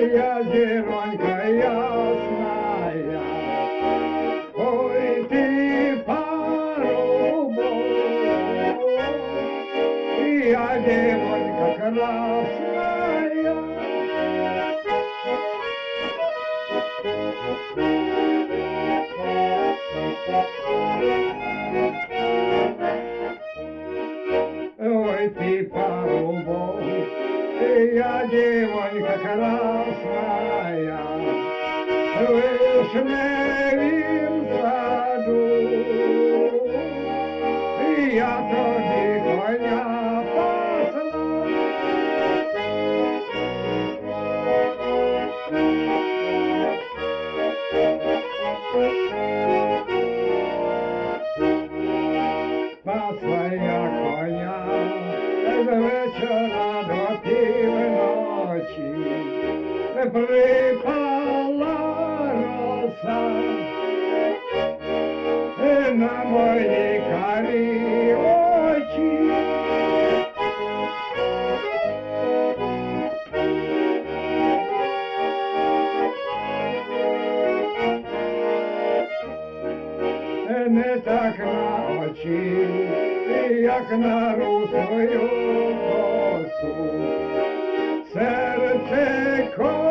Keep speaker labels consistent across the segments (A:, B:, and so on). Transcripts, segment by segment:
A: я зеронька ясная. Ой, ты парубок, я девонька красная. Shmaya, Shmaya, припала роса на мої карі очі. не так на очі, як на русою косу. Серце козаче,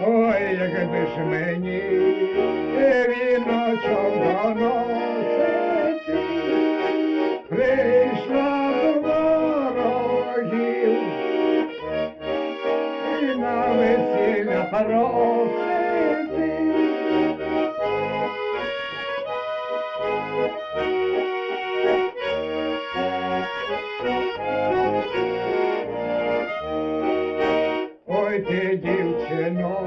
A: Ой, якби ж мені віночок доносить, на весілля просити. Ой, ти, дівчино,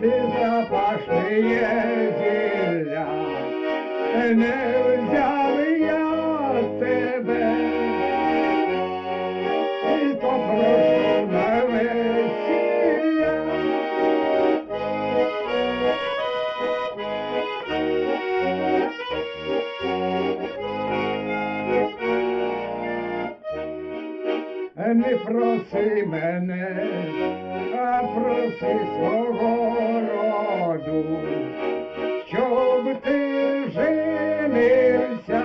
A: ти запашне зілля, не Не проси мене, а проси свого роду, щоб ти женився,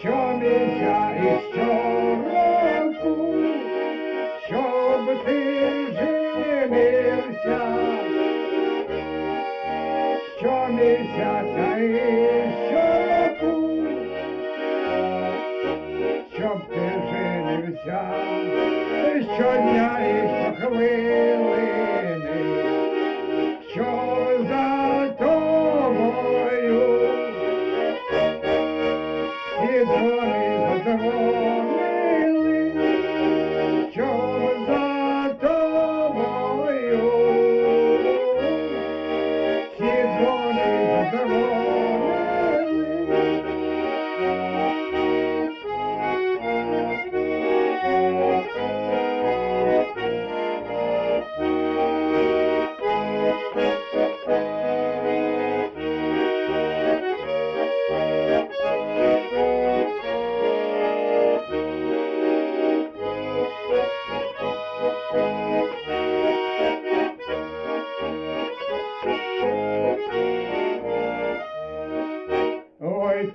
A: щомісяця і щороку, щоб ти женився, щомісяця і щороку женився щодня і щохвилини, що за тобою? І дзвони задзвонили,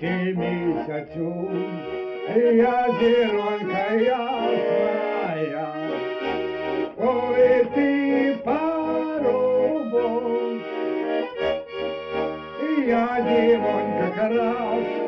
A: ти місяцю, я зіронька ясная, ой, ти парубок, я дівонька красная,